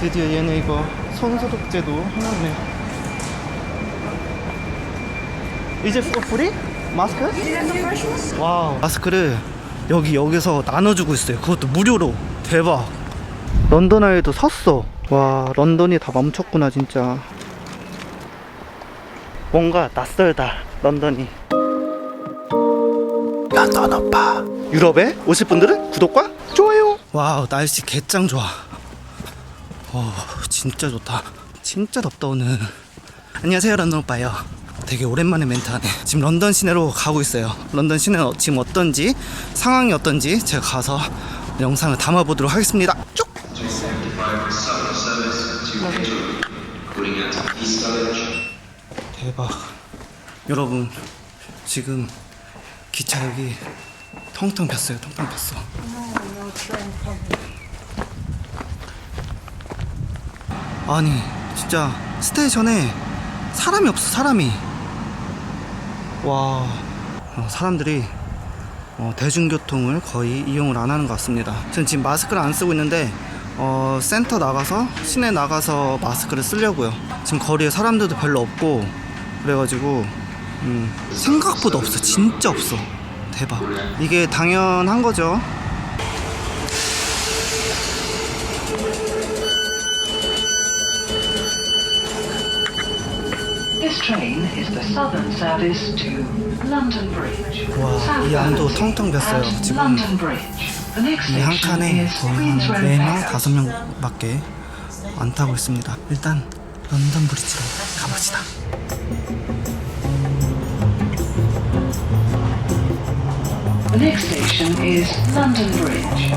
드디어 얘네 이거 손소독제도 해놨네. 이제 프- 프리? 마스크? 와우. 마스크를 여기 여기서 나눠주고 있어요. 그것도 무료로. 대박. 런던 아이도 샀어. 와 런던이 다 멈췄구나 진짜. 뭔가 낯설다 런던이. 런던 오빠. 유럽에 오실 분들은 구독과 좋아요. 와우 날씨 개짱 좋아. 어 진짜 좋다. 진짜 덥다 오늘. 안녕하세요 런던 오빠요. 되게 오랜만에 멘트하네. 지금 런던 시내로 가고 있어요. 런던 시내는 어- 지금 어떤지 상황이 어떤지 제가 가서 영상을 담아보도록 하겠습니다. 쭉. 대박. 여러분 지금 기차역이 텅텅 폈어요. 텅텅 폈어. 아니 진짜 스테이션에 사람이 없어 사람이. 와 어, 사람들이 어, 대중교통을 거의 이용을 안 하는 것 같습니다. 저는 지금 마스크를 안 쓰고 있는데 어, 센터 나가서 시내 나가서 마스크를 쓰려고요. 지금 거리에 사람들도 별로 없고 그래가지고 음, 생각보다 없어. 진짜 없어. 대박. 이게 당연한 거죠 train is the southern service to London Bridge. 와, 이 안도 텅텅 at 지금 이 한 칸에 거의 한 Road 4명, Echo. 5명밖에 안 타고 있습니다. 일단 런던 브리지로 가봅시다. The next station is London Bridge.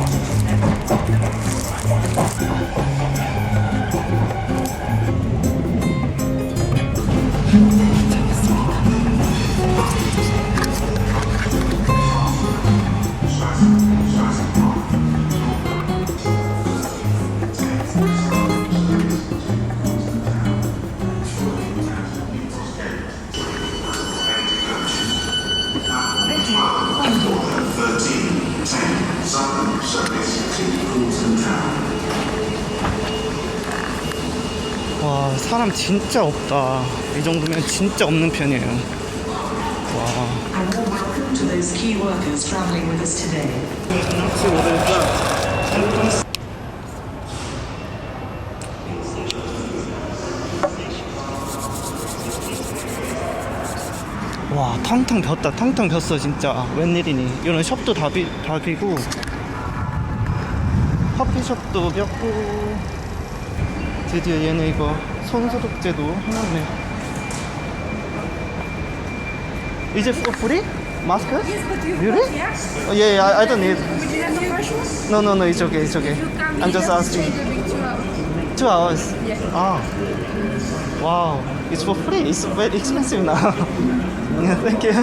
와, 사람 진짜 없다. 이 정도면 진짜 없는 편이에요. 와. 와 텅텅 폈다 텅텅 폈어 진짜 웬일이니 이런 숍도 다, 비, 다 비고 커피숍도 폈고 드디어 얘네 이거 손소독제도 해놨네 이제 for free? 마스크? Yes, but you Really? yes. Oh, yeah, yeah, I, don't need Would you like the fresh ones? No, no, no, it's okay, it's okay. I'm just asking. Two hours. Yes. Ah. Wow. It's for free. It's very expensive now. yeah, thank you.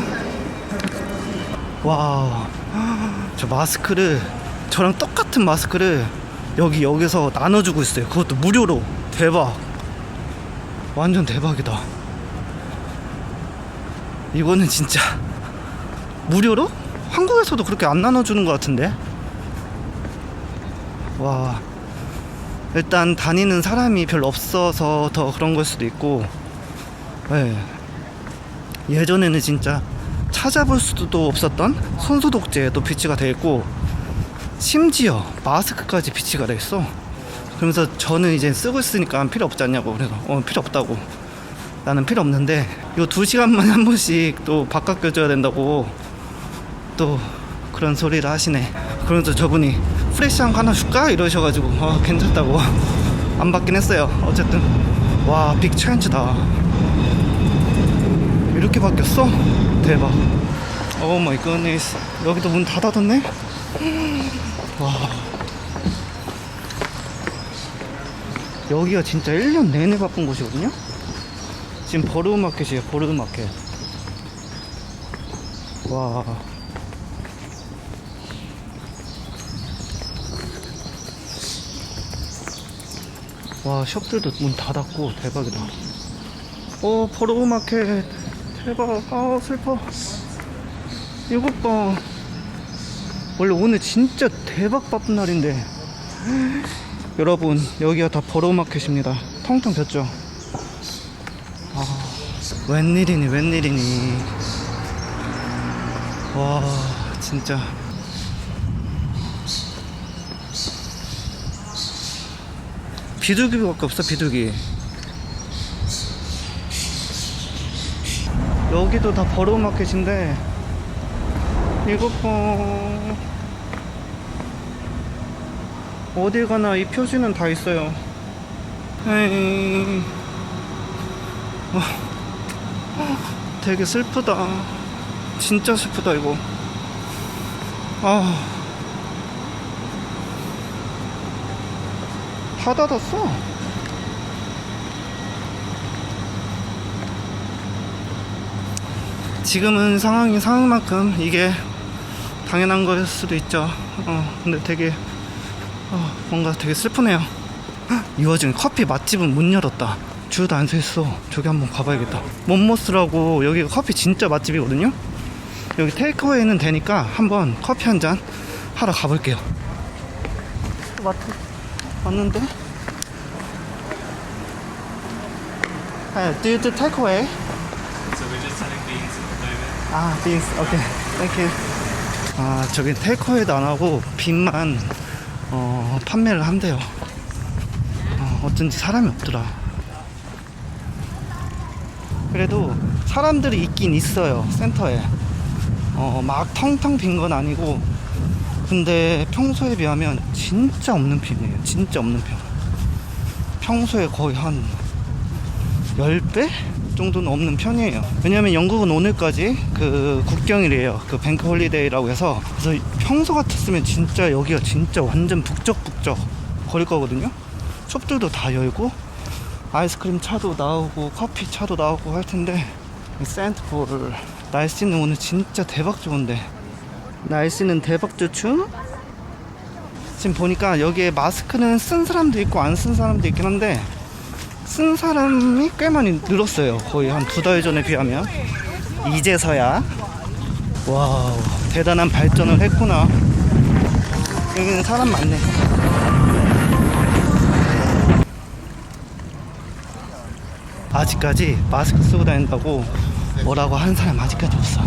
와우. 저 마스크를 저랑 똑같은 마스크를 여기 여기서 나눠주고 있어요. 그것도 무료로. 대박. 완전 대박이다. 이거는 진짜 무료로? 한국에서도 그렇게 안 나눠주는 것 같은데. 와. 일단 다니는 사람이 별로 없어서 더 그런 걸 수도 있고 예. 예전에는 진짜 찾아볼 수도 없었던 손소독제도 비치가 돼 있고 심지어 마스크까지 비치가 돼 있어 그러면서 저는 이제 쓰고 있으니까 필요 없지 않냐고 그래서 어 필요 없다고 나는 필요 없는데 요 두 시간만에 한 번씩 또 바깥 껴줘야 된다고 또 그런 소리를 하시네. 그러면서 저분이 프레시한 거 하나 줄까? 이러셔가지고 어, 괜찮다고 안 받긴 했어요. 어쨌든 와 빅 체인지다. 이렇게 바뀌었어? 대박. 오 마이 굿니스. 여기도 문 닫아뒀네? 와. 여기가 진짜 1년 내내 바쁜 곳이거든요? 지금 버르마켓이에요, 버르마켓. 와. 와 숍들도 문 닫았고 대박이다 오 버로우마켓 대박 아 슬퍼 이것 봐 원래 오늘 진짜 대박 바쁜 날인데 여러분 여기가 다 버로우마켓입니다. 텅텅 폈죠? 아 웬일이니 웬일이니. 와 진짜. 비둘기밖에 없어 비둘기. 여기도 다 버로우마켓인데 이것 봐 어딜 가나 이 표시는 다 있어요 에이 와, 되게 슬프다 진짜 슬프다 이거 아. 다 닫았어. 지금은 상황이 상황만큼 이게 당연한 거일 수도 있죠. 어, 근데 되게, 어, 뭔가 되게 슬프네요. 헉, 이 와중에 커피 맛집은 문 열었다. 줄도 안 서 있어. 저기 한번 가봐야겠다. 몬모스라고 여기가 커피 진짜 맛집이거든요. 여기 테이크어웨이는 되니까 한번 커피 한 잔 하러 가볼게요. 마트 왔는데? 아, do you do takeaway? So we're just selling beans at the moment. 아, beans. 오케이. 땡큐. 아, 저기 테이크어웨이도 안 하고 빈만 어, 판매를 한대요. 어, 어쩐지 사람이 없더라. 그래도 사람들이 있긴 있어요. 센터에. 어, 막 텅텅 빈 건 아니고 근데 평소에 비하면 진짜 없는 편이에요. 진짜 없는 편. 평소에 거의 한 10배 정도는 없는 편이에요. 왜냐면 영국은 오늘까지 그 국경일이에요. 그 뱅크 홀리데이라고 해서. 그래서 평소 같았으면 진짜 여기가 진짜 완전 북적북적 거릴 거거든요. 숍들도 다 열고 아이스크림 차도 나오고 커피 차도 나오고 할 텐데 이 센트폴 날씨는 오늘 진짜 대박 좋은데 날씨는 대박 좋죠? 지금 보니까 여기에 마스크는 쓴 사람도 있고 안 쓴 사람도 있긴 한데 쓴 사람이 꽤 많이 늘었어요. 거의 한 두 달 전에 비하면. 이제서야. 와우, 대단한 발전을 했구나. 여기는 사람 많네. 아직까지 마스크 쓰고 다닌다고 뭐라고 하는 사람 아직까지 없어.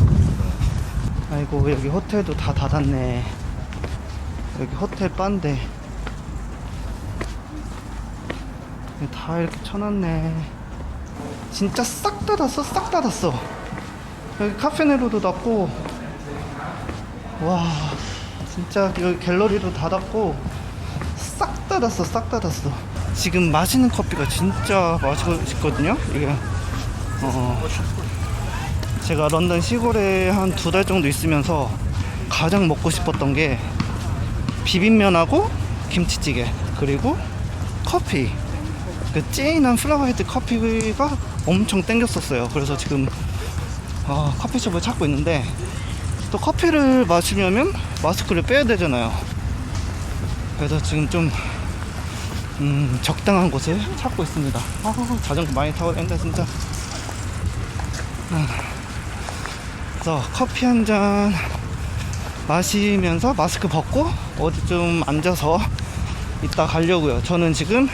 아이고, 여기 호텔도 다 닫았네. 여기 호텔 빤데. 다 이렇게 쳐놨네. 진짜 싹 닫았어, 싹 닫았어. 여기 카페네로도 닫고, 와, 진짜 여기 갤러리도 닫았고, 싹 닫았어, 싹 닫았어. 지금 마시는 커피가 진짜 맛있거든요. 이게, 어, 제가 런던 시골에 한 두 달 정도 있으면서 가장 먹고 싶었던 게 비빔면하고 김치찌개 그리고 커피 그 찐한 플라워헤드 커피가 엄청 땡겼었어요. 그래서 지금 어, 커피숍을 찾고 있는데 또 커피를 마시려면 마스크를 빼야 되잖아요. 그래서 지금 좀 음, 적당한 곳을 찾고 있습니다. 아, 자전거 많이 타고 다닌다 진짜. 아, 그래서 커피 한 잔 마시면서 마스크 벗고 어디 좀 앉아서 이따 가려고요. 저는 지금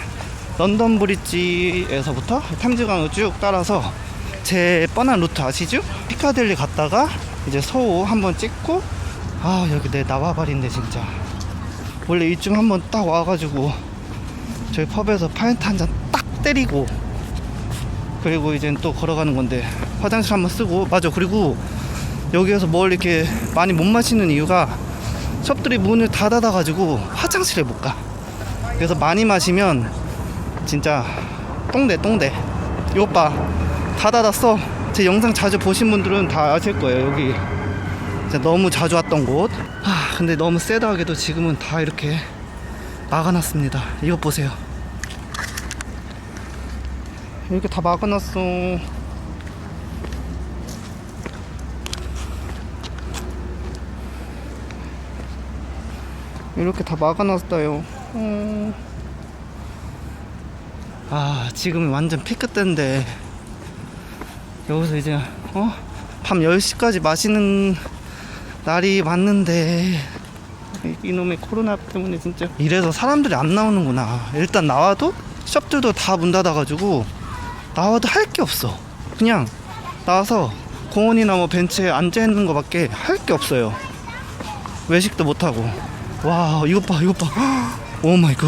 런던 브릿지에서부터 탐즈강을 쭉 따라서 제 뻔한 루트 아시죠? 피카델리 갔다가 이제 서호 한번 찍고 아 여기 내 나와버린데 진짜 원래 이쯤 한번 딱 와가지고 저희 펍에서 파인트 한 잔 딱 때리고 그리고 이제 또 걸어가는 건데 화장실 한번 쓰고 맞아 그리고 여기에서 뭘 이렇게 많이 못 마시는 이유가 숍들이 문을 다 닫아가지고 화장실에 못 가. 그래서 많이 마시면 진짜 똥대 똥대. 이것 봐. 다 닫았어. 제 영상 자주 보신 분들은 다 아실 거예요. 여기 진짜 너무 자주 왔던 곳. 아 근데 너무 쎄다하게도 지금은 다 이렇게 막아놨습니다. 이것 보세요. 이렇게 다 막아놨어. 이렇게 다 막아놨어요. 어... 아, 지금 완전 피크 때인데, 여기서 이제, 어? 밤 10시까지 마시는 날이 맞는데, 이- 이놈의 코로나 때문에 진짜. 이래서 사람들이 안 나오는구나. 일단 나와도 숍들도 다 문 닫아가지고 나와도 할 게 없어. 그냥 나와서 공원이나 뭐 벤치에 앉아 있는 거밖에 할 게 없어요. 외식도 못 하고. 와 이것 봐 이것 봐오 마이 갓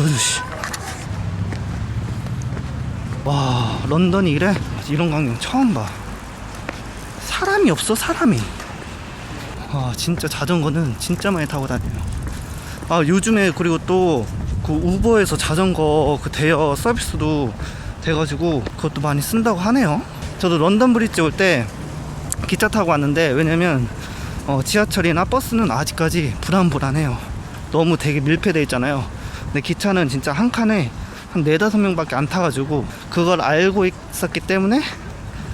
와 런던이 이래? 이런 광경 처음 봐. 사람이 없어 사람이. 아 진짜 자전거는 진짜 많이 타고 다녀요. 아 요즘에 그리고 또 그 우버에서 자전거 그 대여 서비스도 돼가지고 그것도 많이 쓴다고 하네요. 저도 런던 브릿지 올 때 기차 타고 왔는데 왜냐면 어, 지하철이나 버스는 아직까지 불안불안해요. 너무 되게 밀폐돼 있잖아요. 근데 기차는 진짜 한 칸에 한 네다섯 명밖에 안 타가지고 그걸 알고 있었기 때문에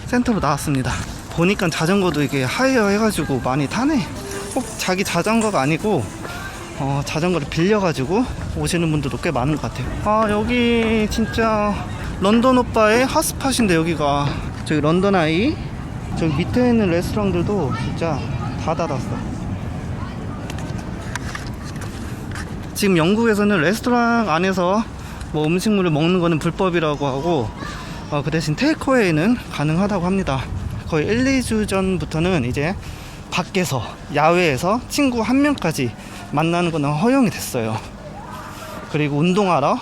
센터로 나왔습니다 보니까 자전거도 이게 하이어 해가지고 많이 타네 꼭 자기 자전거가 아니고 어, 자전거를 빌려가지고 오시는 분들도 꽤 많은 것 같아요. 아, 여기 진짜 런던 오빠의 핫스팟인데 여기가 저기 런던 아이 저기 밑에 있는 레스토랑들도 진짜 다 닫았어. 지금 영국에서는 레스토랑 안에서 뭐 음식물을 먹는 거는 불법이라고 하고 어, 그 대신 테이크어웨이는 가능하다고 합니다. 거의 1, 2주 전부터는 이제 밖에서 야외에서 친구 한 명까지 만나는 거는 허용이 됐어요. 그리고 운동하러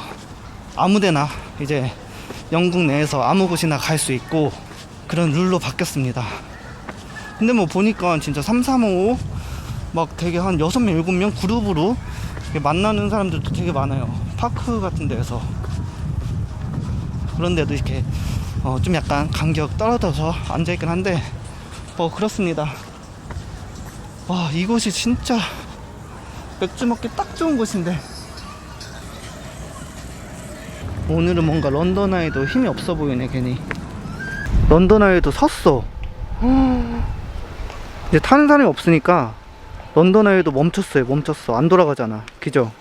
아무데나 이제 영국 내에서 아무 곳이나 갈 수 있고 그런 룰로 바뀌었습니다. 근데 뭐 보니까 진짜 3, 3, 5, 막 되게 한 6명, 7명 그룹으로 만나는 사람들도 되게 많아요. 파크 같은 데에서. 그런 데도 이렇게 어, 좀 약간 간격 떨어져서 앉아있긴 한데 뭐 그렇습니다. 와 이곳이 진짜 맥주 먹기 딱 좋은 곳인데 오늘은 뭔가 런던 아이도 힘이 없어 보이네 괜히 런던 아이도 섰어 이제 타는 사람이 없으니까 런던 아이도 멈췄어요 멈췄어 안 돌아가잖아 그죠?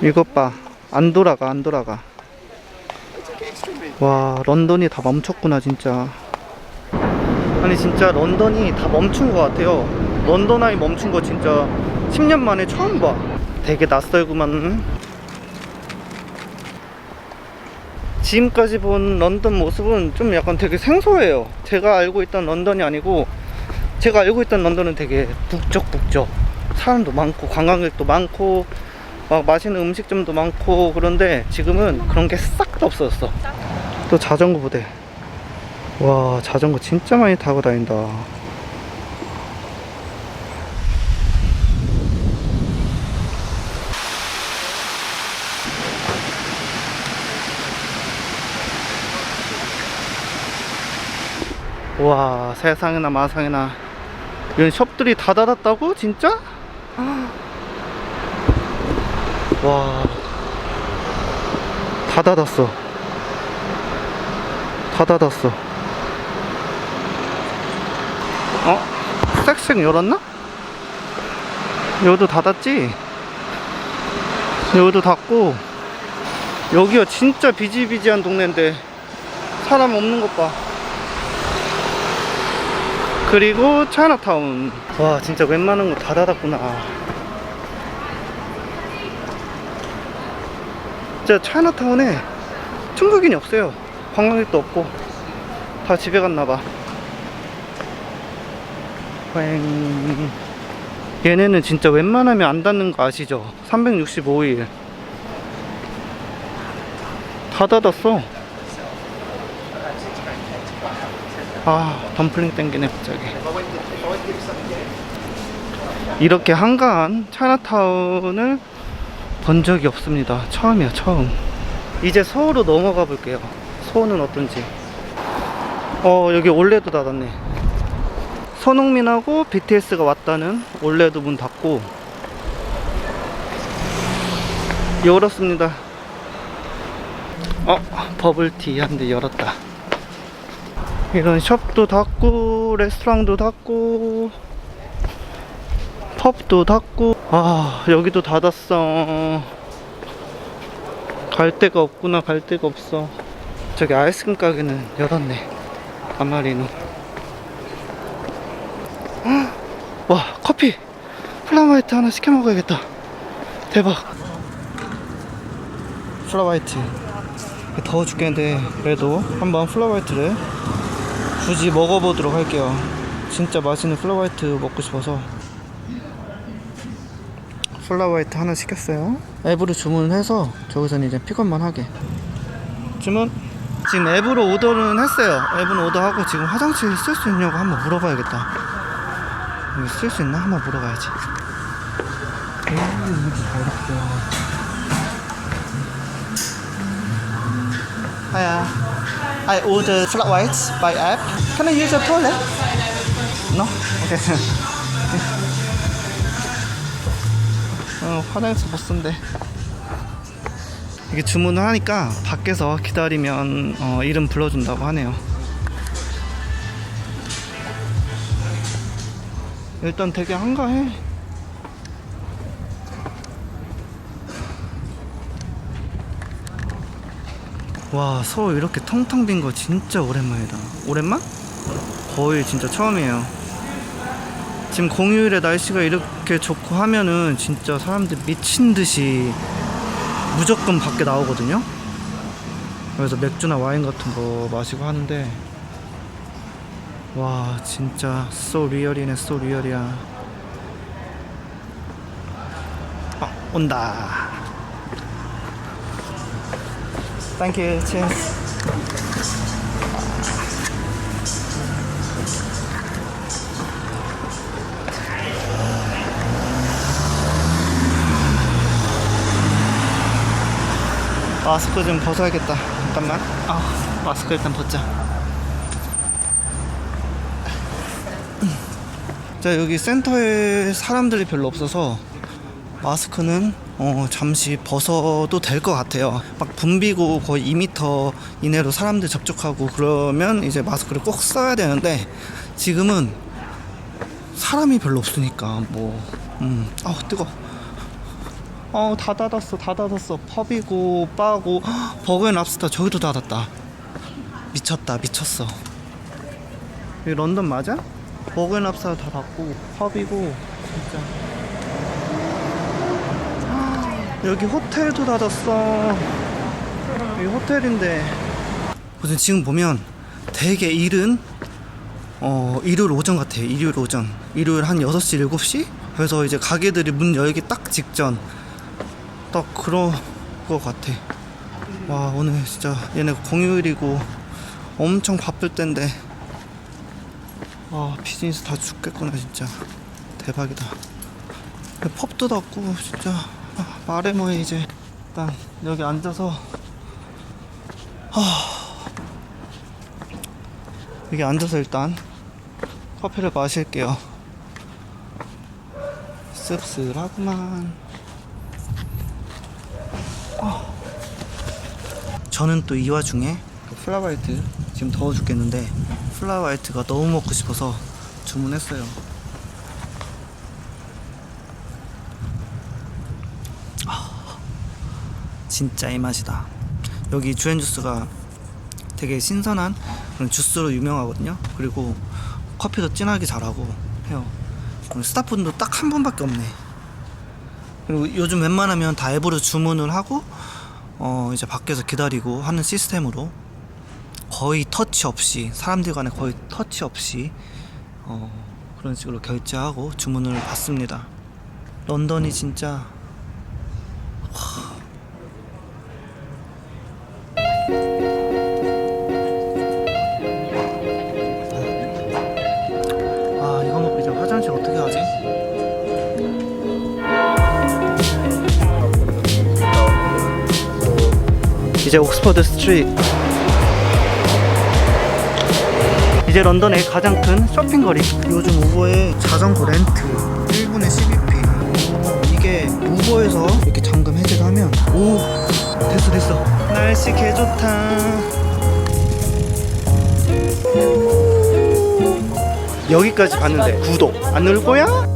이것 봐. 안 돌아가, 안 돌아가. 와, 런던이 다 멈췄구나, 진짜. 아니, 진짜 런던이 다 멈춘 것 같아요. 런던 아이 멈춘 거 진짜 10년 만에 처음 봐. 되게 낯설구만. 지금까지 본 런던 모습은 좀 약간 되게 생소해요. 제가 알고 있던 런던이 아니고, 제가 알고 있던 런던은 되게 북적북적. 사람도 많고, 관광객도 많고, 막 맛있는 음식점도 많고 그런데 지금은 그런 게 싹 다 없어졌어. 또 자전거 부대. 와 자전거 진짜 많이 타고 다닌다. 와 세상에나 마상에나 이런 숍들이 다 닫았다고 진짜? 와. 다 닫았어. 다 닫았어. 어? 섹션 열었나? 여기도 닫았지? 여기도 닫고. 여기가 진짜 비지비지한 동네인데 사람 없는 것 봐. 그리고 차이나타운. 와, 진짜 웬만한 거 다 닫았구나. 진짜 차이나타운에 중국인이 없어요. 관광객도 없고 다 집에 갔나봐. 휑. 얘네는 진짜 웬만하면 안 닫는 거 아시죠? 365일 다 닫았어. 아 덤플링 땡기네 갑자기. 이렇게 한가한 차이나타운을 본 적이 없습니다. 처음이야, 처음. 이제 서울로 넘어가 볼게요. 서울은 어떤지. 어, 여기 올레도 닫았네. 손흥민하고 BTS가 왔다는 올레도 문 닫고. 열었습니다. 어, 버블티 한 대 열었다. 이런 숍도 닫고, 레스토랑도 닫고, 펍도 닫고. 아 여기도 닫았어. 갈 데가 없구나 갈 데가 없어. 저기 아이스크림 가게는 열었네 아마리는. 와 커피. 플라마이트 하나 시켜 먹어야겠다. 대박. 플라마이트. 더워 죽겠는데 그래도 한번 플라마이트를 굳이 먹어보도록 할게요. 진짜 맛있는 플라마이트 먹고 싶어서 플라와이트 하나 시켰어요. 앱으로 주문해서 저기서는 이제 픽업만 하게. 주문. 지금 앱으로 오더는 했어요. 앱은 오더하고 지금 화장실 쓸 수 있냐고 한번 물어봐야겠다. 여기 쓸 수 있나? 한번 물어봐야지. Hiya. I ordered flat whites by app. Can I use a toilet? No? Okay. 화장실 못 쓴대. 이게 주문을 하니까 밖에서 기다리면 어, 이름 불러준다고 하네요. 일단 되게 한가해. 와, 서울 이렇게 텅텅 빈 거 진짜 오랜만이다. 오랜만? 거의 진짜 처음이에요. 지금 공휴일에 날씨가 이렇게 좋고 하면은 진짜 사람들 미친 듯이 무조건 밖에 나오거든요. 그래서 맥주나 와인 같은 거 마시고 하는데 와 진짜 so 리얼이네 so 리얼이야. 아 온다. Thank you. Cheers. 마스크 좀 벗어야겠다. 잠깐만. 아, 마스크 일단 벗자. 자, 여기 센터에 사람들이 별로 없어서 마스크는 어, 잠시 벗어도 될 것 같아요. 막 붐비고 거의 2m 이내로 사람들 접촉하고 그러면 이제 마스크를 꼭 써야 되는데 지금은 사람이 별로 없으니까 뭐, 음, 아우 뜨거. 어, 다 닫았어, 다 닫았어. 펍이고, 바고, 헉, 버거 앤 랍스터 저기도 닫았다. 미쳤다, 미쳤어. 여기 런던 맞아? 버거 앤 랍스터 다 닫고, 펍이고, 진짜. 헉, 여기 호텔도 닫았어. 여기 호텔인데. 무슨 지금 보면 되게 일은, 어, 일요일 오전 같아요. 일요일 오전. 일요일 한 6시, 7시? 그래서 이제 가게들이 문 열기 딱 직전. 딱 그런 거 같아. 와 오늘 진짜 얘네 공휴일이고 엄청 바쁠 텐데 아 비즈니스 다 죽겠구나 진짜 대박이다. 펍도 닫고 진짜 아, 말해 뭐해 이제 일단 여기 앉아서 아 여기 앉아서 일단 커피를 마실게요. 씁쓸하구만. 저는 또 이 와중에 그 플라와이트 지금 더워 죽겠는데 플라와이트가 너무 먹고 싶어서 주문했어요. 아, 진짜 이 맛이다. 여기 주엔 주스가 되게 신선한 그런 주스로 유명하거든요. 그리고 커피도 진하게 잘하고 해요. 스타폰도 딱 한 번밖에 없네. 그리고 요즘 웬만하면 다 앱으로 주문을 하고 어 이제 밖에서 기다리고 하는 시스템으로 거의 터치 없이 사람들 간에 거의 터치 없이 어 그런 식으로 결제하고 주문을 받습니다. 런던이 진짜 아 이제 옥스퍼드 스트리트 이제 런던의 가장 큰 쇼핑거리. 요즘 우버의 자전거 렌트 1분에 12p 이게 우버에서 이렇게 잠금 해제를 하면 오 됐어 됐어. 날씨 개 좋다. 여기까지 봤는데 구독 안 누를 거야?